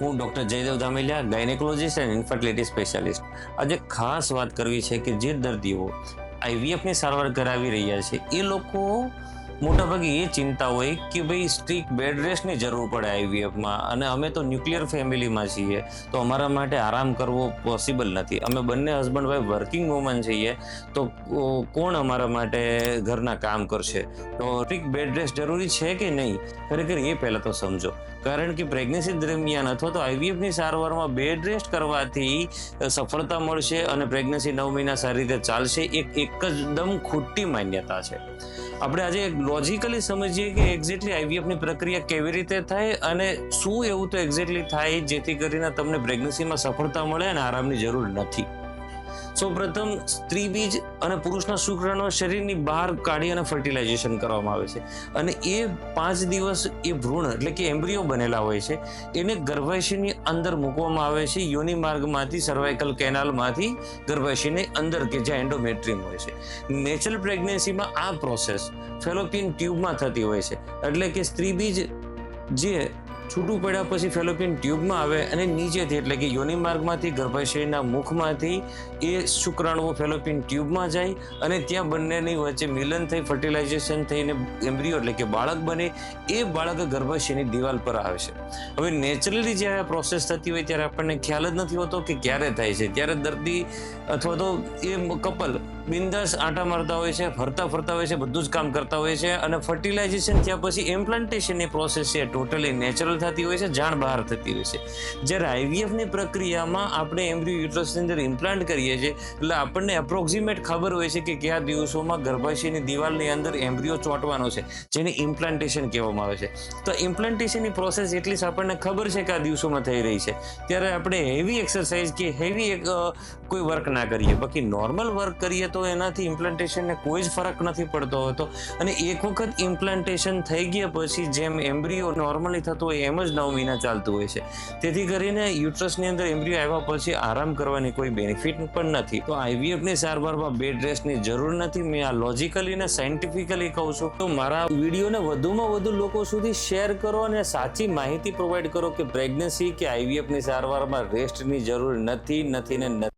હું doctor Jaydev Dhameliya gynaecologist and infertility specialist આજે ખાસ વાત કરવી છે કે જે દર્દીઓ આઈવીએફની સારવાર કરાવી રહ્યા છે, એ લોકો મોટાભાગે એ ચિંતા હોય કે ભાઈ સ્ટ્રીક બેડ રેસ્ટની જરૂર પડે આઈવીએફમાં અને અમે તો ન્યુક્લિયર ફેમિલીમાં છીએ, તો અમારા માટે આરામ કરવો પોસિબલ નથી. અમે બંને હસબન્ડ વાઈફ વર્કિંગ વુમન છીએ, તો કોણ અમારા માટે ઘરના કામ કરશે? તો સ્ટ્રીક બેડ રેસ્ટ જરૂરી છે કે નહીં? ખરેખર એ પહેલાં તો સમજો. કારણ કે પ્રેગ્નન્સી દરમિયાન અથવા તો આઈવીએફની સારવારમાં બેડ રેસ્ટ કરવાથી સફળતા મળશે અને પ્રેગ્નન્સી નવ મહિના સારી રીતે ચાલશે. એક જ દમ ખોટી માન્યતા છે. આપણે આજે લોજિકલી સમજીએ કે એક્ઝેક્ટલી આઈવીએફની પ્રક્રિયા કેવી રીતે થાય અને શું એવું તો એક્ઝેક્ટલી થાય જેથી કરીને તમને પ્રેગ્નન્સીમાં સફળતા મળે અને આરામની જરૂર નથી. સૌપ્રથમ સ્ત્રી બીજ અને પુરુષના શુક્રનો શરીરની બહાર કાઢી અને ફર્ટિલાઇઝેશન કરવામાં આવે છે. અને એ પાંચ દિવસ એ ભ્રૂણ એટલે કે એમ્બ્રિયો બનેલા હોય છે. એને ગર્ભાશયની અંદર મૂકવામાં આવે છે. યોનિ માર્ગમાંથી સર્વાઇકલ કેનાલમાંથી ગર્ભાશયની અંદર કે જ્યાં એન્ડોમેટ્રિયમ હોય છે. નેચરલ પ્રેગ્નન્સીમાં આ પ્રોસેસ ફેલોપિયન ટ્યુબમાં થતી હોય છે. એટલે કે સ્ત્રી બીજ જે છૂટું પડ્યા પછી ફેલોપિયન ટ્યુબમાં આવે અને નીચેથી એટલે કે યોનિ માર્ગમાંથી, ગર્ભાશયના મુખમાંથી એ શુક્રાણુઓ ફેલોપિયન ટ્યુબમાં જાય અને ત્યાં બંનેની વચ્ચે મિલન થઈ, ફર્ટિલાઇઝેશન થઈને એમ્બ્રિયો એટલે કે બાળક બને એ બાળક ગર્ભાશયની દિવાલ પર આવે છે. હવે નેચરલી જ્યારે આ પ્રોસેસ થતી હોય ત્યારે આપણને ખ્યાલ જ નથી હોતો કે ક્યારે થાય છે. ત્યારે દર્દી અથવા તો એ કપલ બિંદાસ આંટા મારતા હોય છે, ફરતા ફરતા હોય છે, બધું જ કામ કરતા હોય છે અને ફર્ટિલાઇઝેશન થયા પછી ઇમ્પ્લાન્ટેશનની પ્રોસેસ છે ટોટલી નેચરલ થતી હોય છે, જાણ બહાર થતી હોય છે. જ્યારે આઈવીએફની પ્રક્રિયામાં આપણે એમ્બ્રિયો યુટ્રસની અંદર ઇમ્પ્લાન્ટ કરીએ છીએ, એટલે આપણને એપ્રોક્સિમેટ ખબર હોય છે કે કયા દિવસોમાં ગર્ભાશયની દિવાલની અંદર એમ્બ્રિયો ચોંટવાનો છે, જેને ઇમ્પ્લાન્ટેશન કહેવામાં આવે છે. તો ઇમ્પ્લાન્ટેશનની પ્રોસેસ એટલી આપણને ખબર છે કે આ દિવસોમાં થઈ રહી છે. ત્યારે આપણે હેવી એક્સરસાઇઝ કે હેવી એક કોઈ વર્ક ના કરીએ. બાકી નોર્મલ વર્ક કરીએ તો એનાથી ઇમ્પ્લાન્ટેશનને કોઈ જ ફરક નથી પડતો હોતો. અને એક વખત ઇમ્પ્લાન્ટેશન થઈ ગયા પછી જેમ એમ્બ્રિયો નોર્મલી થતો હોય એમ જ નવ મહિના ચાલતું હોય છે. તેથી કરીને યુટ્રસની અંદર એમ્બ્રિયો આવ્યા પછી આરામ કરવાની કોઈ બેનિફિટ પણ નથી. તો આઈવીએફની સારવારમાં બેડ રેસ્ટની જરૂર નથી. મેં આ લોજિકલી ને સાયન્ટિફિકલી કહું છું. તો મારા વિડીયોને વધુમાં વધુ લોકો સુધી શેર કરો અને સાચી માહિતી પ્રોવાઈડ કરો કે પ્રેગ્નન્સી કે આઈવીએફની સારવારમાં રેસ્ટની જરૂર નથી નથી ને નથી.